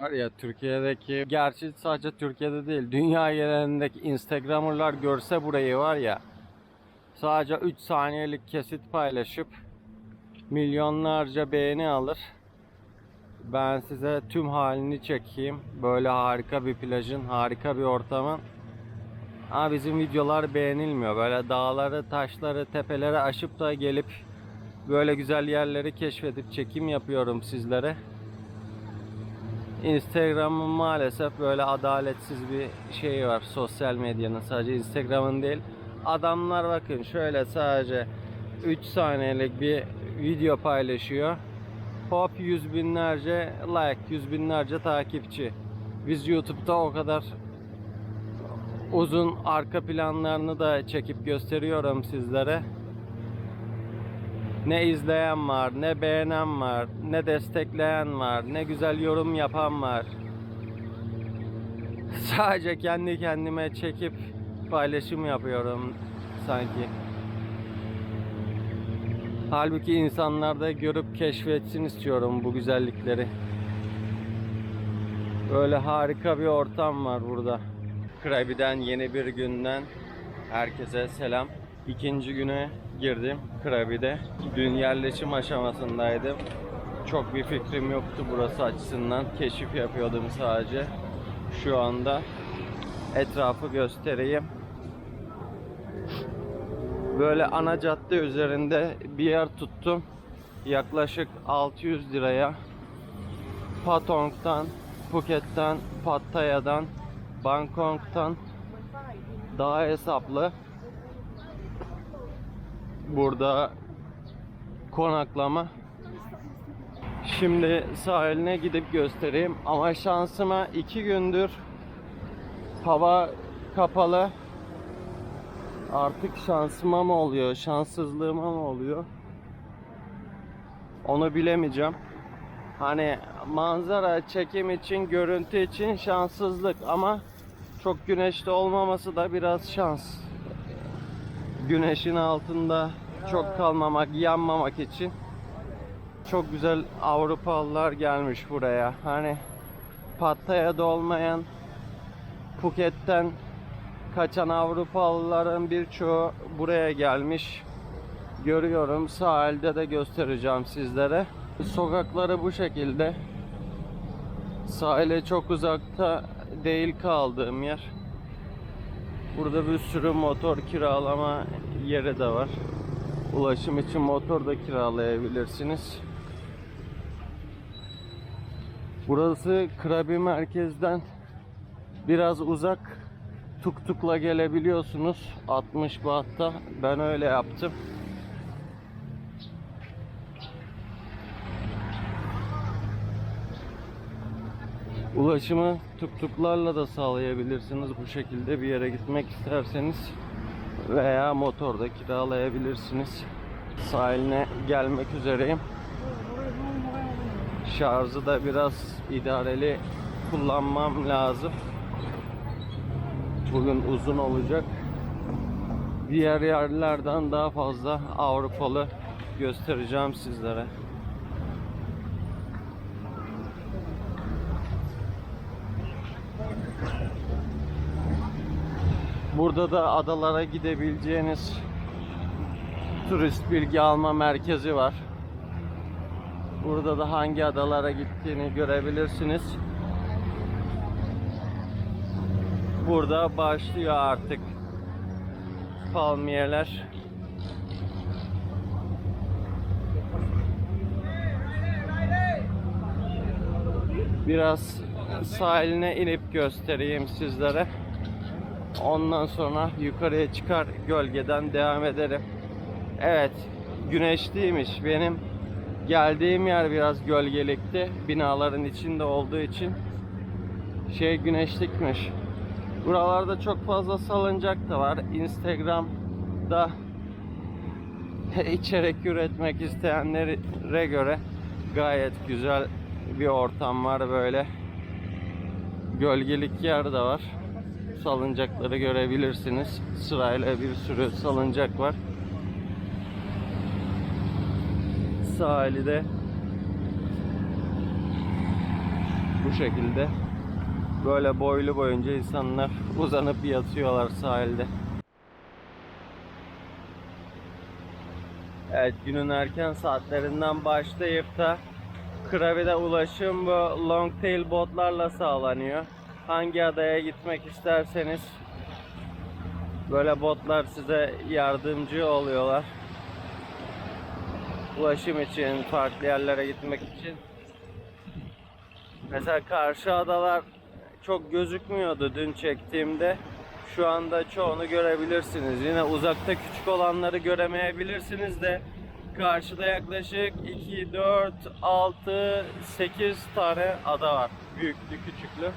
Var ya Türkiye'deki, gerçi sadece Türkiye'de değil, dünya genelindeki Instagram'lar görse burayı var ya, sadece 3 saniyelik kesit paylaşıp milyonlarca beğeni alır. Ben size tüm halini çekeyim. Böyle harika bir plajın, harika bir ortamın. Ama bizim videolar beğenilmiyor. Böyle dağları, taşları, tepeleri aşıp da gelip böyle güzel yerleri keşfedip çekim yapıyorum sizlere. Instagram'ın maalesef böyle adaletsiz bir şey var sosyal medyanın sadece Instagram'ın değil. Adamlar bakın şöyle sadece 3 saniyelik bir video paylaşıyor. Hop yüz binlerce like, yüz binlerce takipçi. Biz YouTube'da o kadar uzun arka planlarını da çekip gösteriyorum sizlere. Ne izleyen var, ne beğenen var, ne destekleyen var, ne güzel yorum yapan var. Sadece kendi kendime çekip paylaşım yapıyorum sanki. Halbuki insanlar da görüp keşfetsin istiyorum bu güzellikleri. Böyle harika bir ortam var burada. Krabi'den yeni bir günden herkese selam. İkinci güne girdim Krabi'de. Dün yerleşim aşamasındaydım. Çok bir fikrim yoktu burası açısından. Keşif yapıyordum sadece. Şu anda etrafı göstereyim. Böyle ana cadde üzerinde bir yer tuttum. Yaklaşık 600 liraya Patong'dan, Phuket'ten, Pattaya'dan, Bangkok'tan daha hesaplı. Burada konaklama. Şimdi sahiline gidip göstereyim ama şansıma iki gündür hava kapalı. Artık şansıma mı oluyor, şanssızlığıma mı oluyor? Onu bilemeyeceğim. Hani manzara çekim için, görüntü için şanssızlık ama çok güneşli olmaması da biraz şans. Güneşin altında çok kalmamak, yanmamak için çok güzel Avrupalılar gelmiş buraya. Hani Pattaya'da olmayan Phuket'ten kaçan Avrupalıların birçoğu buraya gelmiş. Görüyorum sahilde de göstereceğim sizlere. Sokakları bu şekilde. Sahile çok uzakta değil kaldığım yer. Burada bir sürü motor kiralama yeri de var. Ulaşım için motor da kiralayabilirsiniz. Burası Krabi merkezden biraz uzak. Tuktukla gelebiliyorsunuz. 60 bahtta. Ben öyle yaptım. Ulaşımı tuktuklarla da sağlayabilirsiniz. Bu şekilde bir yere gitmek isterseniz veya motorda kiralayabilirsiniz. Sahiline gelmek üzereyim. Şarjı da biraz idareli kullanmam lazım. Bugün uzun olacak. Diğer yerlerden daha fazla Avrupalı göstereceğim sizlere. Burada da adalara gidebileceğiniz turist bilgi alma merkezi var. Burada da hangi adalara gittiğini görebilirsiniz. Burada başlıyor artık palmiyeler. Biraz sahiline inip göstereyim sizlere. Ondan sonra yukarıya çıkar gölgeden devam ederim. Evet, güneşliymiş. Benim geldiğim yer biraz gölgelikti. Binaların içinde olduğu için şey güneşlikmiş. Buralarda çok fazla salıncak da var. Instagram'da içerik üretmek isteyenlere göre gayet güzel bir ortam var böyle. Gölgelik yer de var. Salıncakları görebilirsiniz. Sırayla bir sürü salıncak var. Sahili de Bu şekilde. Böyle boylu boyunca insanlar uzanıp yatıyorlar sahilde. Evet günün erken saatlerinden başlayıp da Krabi'de ulaşım bu long tail botlarla sağlanıyor. Hangi adaya gitmek isterseniz böyle botlar size yardımcı oluyorlar. Ulaşım için, farklı yerlere gitmek için. Mesela karşı adalar çok gözükmüyordu dün çektiğimde. Şu anda çoğunu görebilirsiniz. Yine uzakta küçük olanları göremeyebilirsiniz de karşıda yaklaşık 2, 4, 6, 8 tane ada var. Büyüklü küçüklü.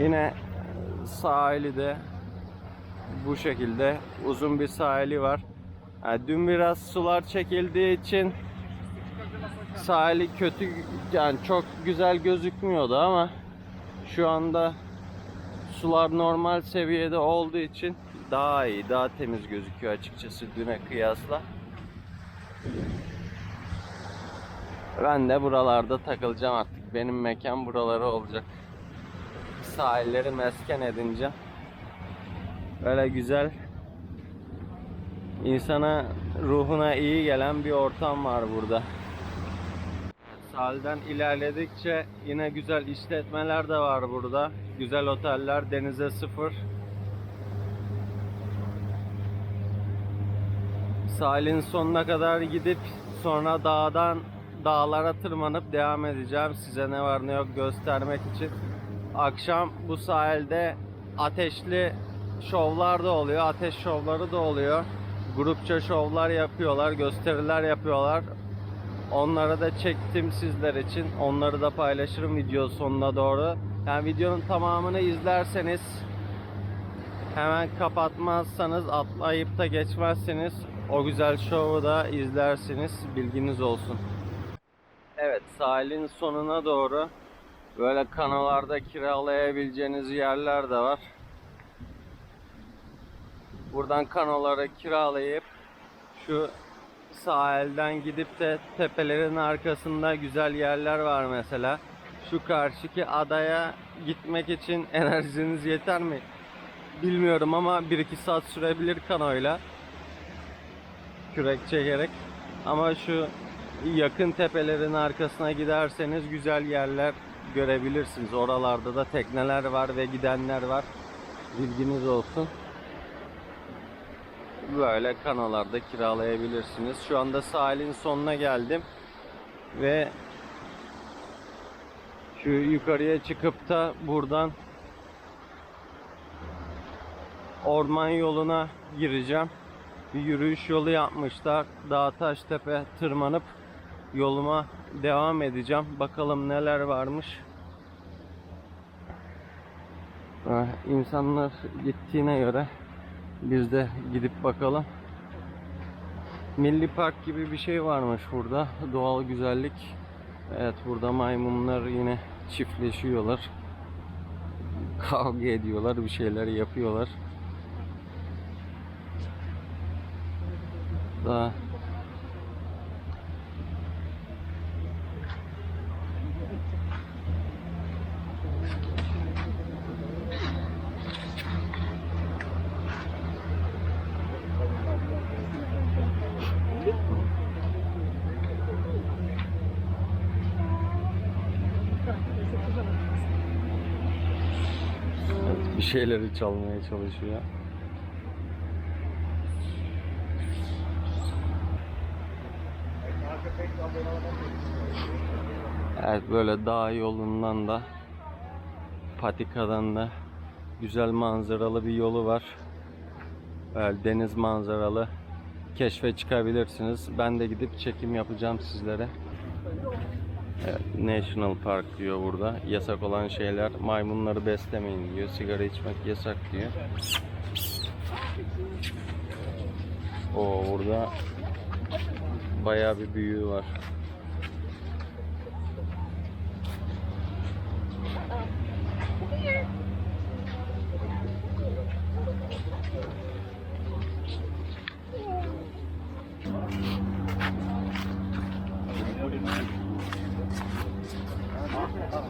Yine sahili de bu şekilde uzun bir sahili var. Yani dün biraz sular çekildiği için sahili kötü yani çok güzel gözükmüyordu ama şu anda sular normal seviyede olduğu için daha iyi, daha temiz gözüküyor açıkçası düne kıyasla. Ben de buralarda takılacağım artık. Benim mekan buraları olacak. Sahilleri mesken edince. Böyle güzel insana ruhuna iyi gelen bir ortam var burada. Sahilden ilerledikçe yine güzel işletmeler de var burada. Güzel oteller denize sıfır. Sahilin sonuna kadar gidip sonra dağdan dağlara tırmanıp devam edeceğim. Size ne var ne yok göstermek için. Akşam bu sahilde ateşli şovlar da oluyor. Ateş şovları da oluyor. Grupça şovlar yapıyorlar, gösteriler yapıyorlar. Onları da çektim sizler için. Onları da paylaşırım video sonuna doğru. Yani videonun tamamını izlerseniz hemen kapatmazsanız atlayıp da geçmezseniz o güzel şovu da izlersiniz. Bilginiz olsun. Evet sahilin sonuna doğru böyle kanolarda kiralayabileceğiniz yerler de var. Buradan kanoları kiralayıp şu sahilden gidip de tepelerin arkasında güzel yerler var mesela. Şu karşıki adaya gitmek için enerjiniz yeter mi? Bilmiyorum ama 1-2 saat sürebilir kanoyla. Kürek çekerek. Ama şu yakın tepelerin arkasına giderseniz güzel yerler görebilirsiniz. Oralarda da tekneler var ve gidenler var. Bilginiz olsun böyle kanolarda kiralayabilirsiniz. Şu anda sahilin sonuna geldim ve şu yukarıya çıkıp da buradan orman yoluna gireceğim. Bir yürüyüş yolu yapmışlar. Dağ taş tepe tırmanıp yoluma devam edeceğim. Bakalım neler varmış. İnsanlar gittiğine göre biz de gidip bakalım. Milli Park gibi bir şey varmış burada. Doğal güzellik. Evet burada maymunlar yine çiftleşiyorlar. Kavga ediyorlar, bir şeyler yapıyorlar. Daha bir şeyleri çalmaya çalışıyor. Evet böyle dağ yolundan da patikadan da güzel manzaralı bir yolu var. Böyle deniz manzaralı keşfe çıkabilirsiniz. Ben de gidip çekim yapacağım sizlere. National Park diyor burada. Yasak olan şeyler maymunları beslemeyin diyor. Sigara içmek yasak diyor. O burada bayağı bir büyüğü var.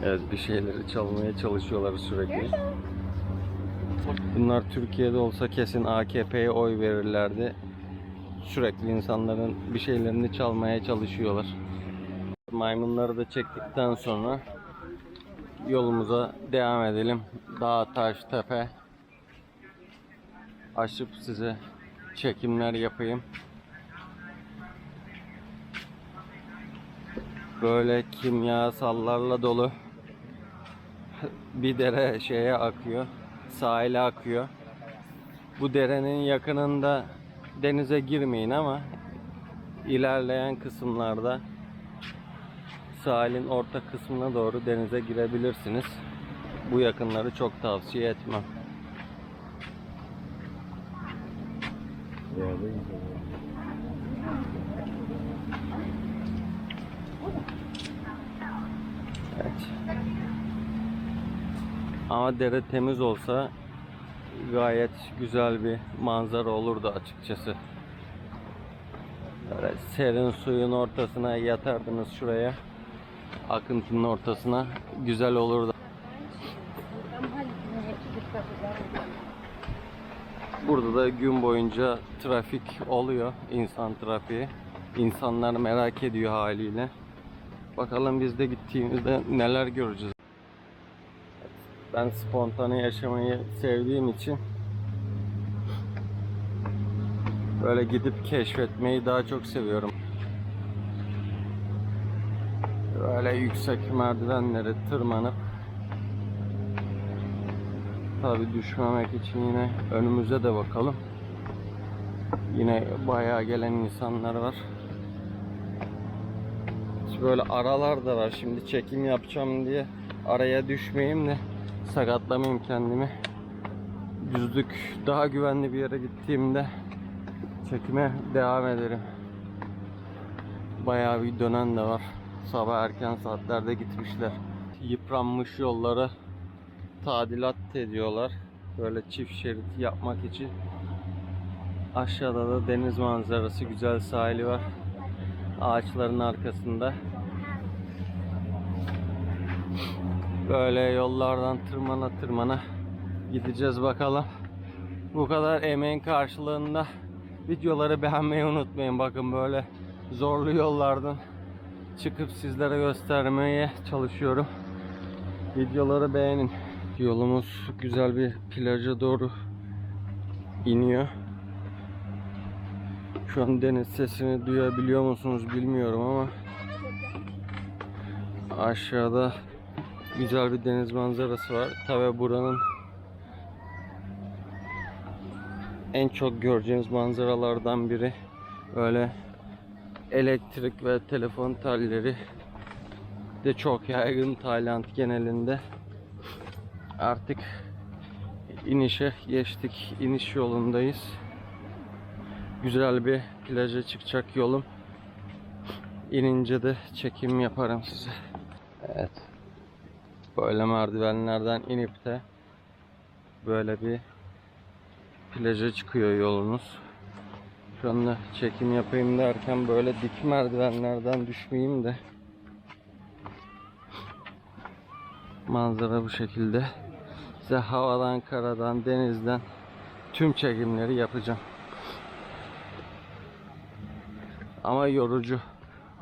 Evet bir şeyleri çalmaya çalışıyorlar sürekli. Bunlar Türkiye'de olsa kesin AKP'ye oy verirlerdi. Sürekli insanların bir şeylerini çalmaya çalışıyorlar. Maymunları da çektikten sonra yolumuza devam edelim. Dağ, taş, tepe. Açıp size çekimler yapayım. Böyle kimyasallarla dolu bir dere şeye akıyor. Sahile akıyor. Bu derenin yakınında denize girmeyin ama ilerleyen kısımlarda sahilin orta kısmına doğru denize girebilirsiniz. Bu yakınları çok tavsiye etmem. Evet. Ama dere temiz olsa gayet güzel bir manzara olurdu açıkçası. Böyle serin suyun ortasına yatardınız şuraya. Akıntının ortasına güzel olurdu. Burada da gün boyunca trafik oluyor. insan trafiği. İnsanlar merak ediyor haliyle. Bakalım biz de gittiğimizde neler göreceğiz. Ben spontane yaşamayı sevdiğim için böyle gidip keşfetmeyi daha çok seviyorum. Böyle yüksek merdivenleri tırmanıp tabi düşmemek için yine önümüze de bakalım. Yine bayağı gelen insanlar var. Böyle aralar da var. Şimdi çekim yapacağım diye araya düşmeyeyim de sakatlamayayım kendimi. Düzlük daha güvenli bir yere gittiğimde çekime devam ederim. Bayağı bir dönen de var. Sabah erken saatlerde gitmişler. Yıpranmış yolları tadilat ediyorlar. Böyle çift şerit yapmak için. Aşağıda da deniz manzarası, güzel sahili var. Ağaçların arkasında. Böyle yollardan tırmana tırmana gideceğiz bakalım. Bu kadar emeğin karşılığında videoları beğenmeyi unutmayın. Bakın böyle zorlu yollardan çıkıp sizlere göstermeye çalışıyorum. Videoları beğenin. Yolumuz güzel bir plaja doğru iniyor. Şu an deniz sesini duyabiliyor musunuz bilmiyorum ama aşağıda güzel bir deniz manzarası var. Tabi buranın en çok göreceğiniz manzaralardan biri öyle elektrik ve telefon telleri de çok yaygın Tayland genelinde. Artık inişe geçtik. İniş yolundayız. Güzel bir plaja çıkacak yolum. İnince de çekim yaparım size. Evet. Böyle merdivenlerden inip de böyle bir plaja çıkıyor yolunuz. Şu çekim yapayım derken böyle dik merdivenlerden düşmeyeyim de manzara bu şekilde. Size havadan, karadan, denizden tüm çekimleri yapacağım. Ama yorucu.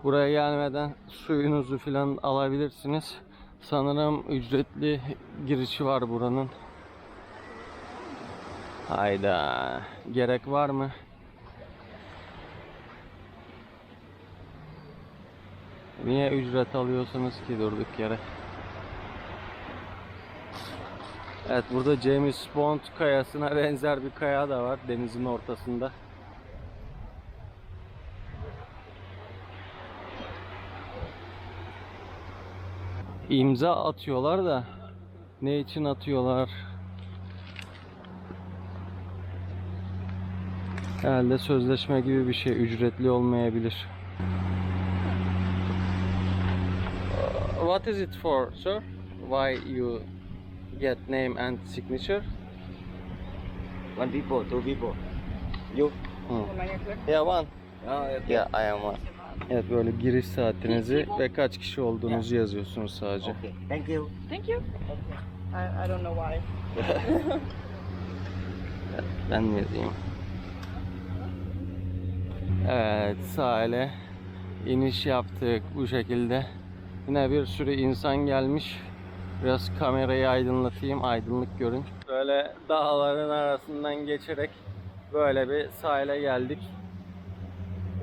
Buraya gelmeden suyunuzu falan alabilirsiniz. Sanırım ücretli girişi var buranın. Hayda. Gerek var mı? Niye ücret alıyorsunuz ki durduk yere? Evet burada James Bond kayasına benzer bir kaya da var denizin ortasında. İmza atıyorlar da ne için atıyorlar? Herhalde sözleşme gibi bir şey ücretli olmayabilir. What is it for, sir? Why you get name and signature? One people, two people. You? Hmm. Yeah, one. Oh, okay. Yeah, I am one. Evet böyle giriş saatinizi ve kaç kişi olduğunuzu yazıyorsunuz sadece. Okay. Thank you. Thank you. I, I don't know why. Ben ne diyeyim? Evet sahile iniş yaptık bu şekilde. Yine bir sürü insan gelmiş. Biraz kamerayı aydınlatayım, aydınlık görün. Böyle dağların arasından geçerek böyle bir sahile geldik.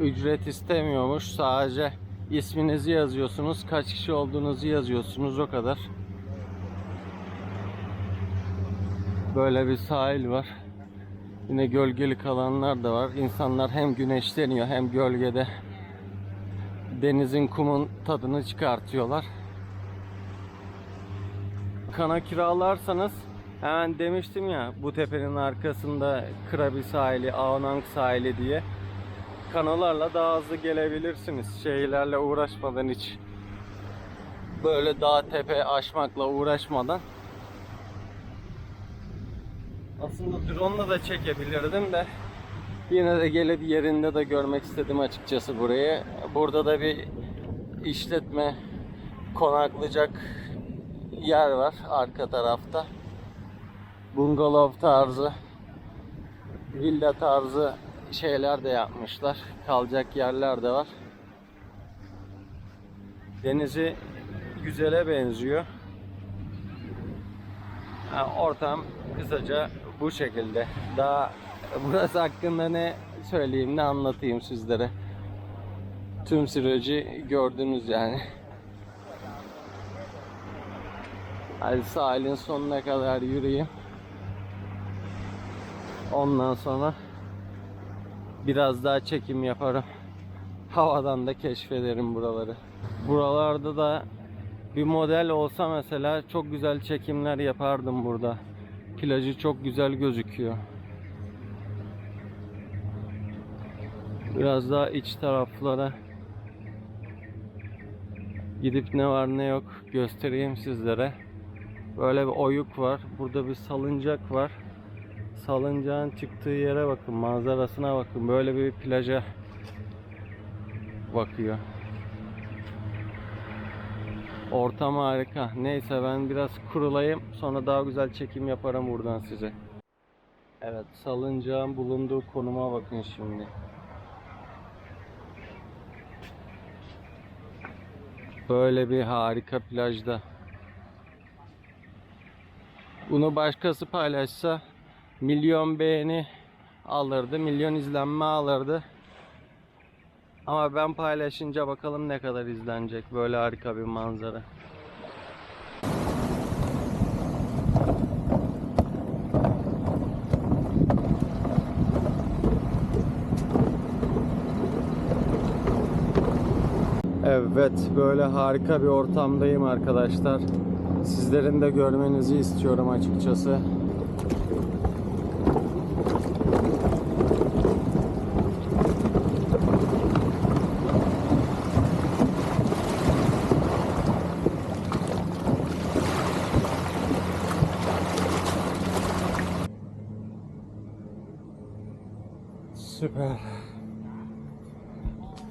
Ücret istemiyormuş. Sadece isminizi yazıyorsunuz, kaç kişi olduğunuzu yazıyorsunuz o kadar. Böyle bir sahil var. Yine gölgelik alanlar da var. İnsanlar hem güneşleniyor hem gölgede denizin kumun tadını çıkartıyorlar. Kana kiralarsanız hemen demiştim ya bu tepenin arkasında Krabi sahili, Aonang sahili diye kanalarla daha hızlı gelebilirsiniz. Şeylerle uğraşmadan hiç böyle dağ tepe aşmakla uğraşmadan aslında drone'la da çekebilirdim de yine de gelip yerinde de görmek istedim açıkçası burayı. Burada da bir işletme konaklayacak yer var arka tarafta. Bungalov tarzı, villa tarzı şeyler de yapmışlar. Kalacak yerler de var. Denizi güzele benziyor. Ha, ortam kısaca bu şekilde. Daha burası hakkında ne söyleyeyim, ne anlatayım sizlere. Tüm süreci gördünüz yani. Hadi sahilin sonuna kadar yürüyeyim. Ondan sonra biraz daha çekim yaparım. Havadan da keşfederim buraları. Buralarda da bir model olsa mesela çok güzel çekimler yapardım burada. Plajı çok güzel gözüküyor. Biraz daha iç taraflara gidip ne var ne yok göstereyim sizlere. Böyle bir oyuk var. Burada bir salıncak var. Salıncağın çıktığı yere bakın, manzarasına bakın. Böyle bir plaja bakıyor. Ortam harika. Neyse ben biraz kurulayım. Sonra daha güzel çekim yaparım buradan size. Evet salıncağın bulunduğu konuma bakın şimdi. Böyle bir harika plajda. Bunu başkası paylaşsa milyon beğeni alırdı, milyon izlenme alırdı. Ama ben paylaşınca bakalım ne kadar izlenecek böyle harika bir manzara. Evet, böyle harika bir ortamdayım arkadaşlar. Sizlerin de görmenizi istiyorum açıkçası.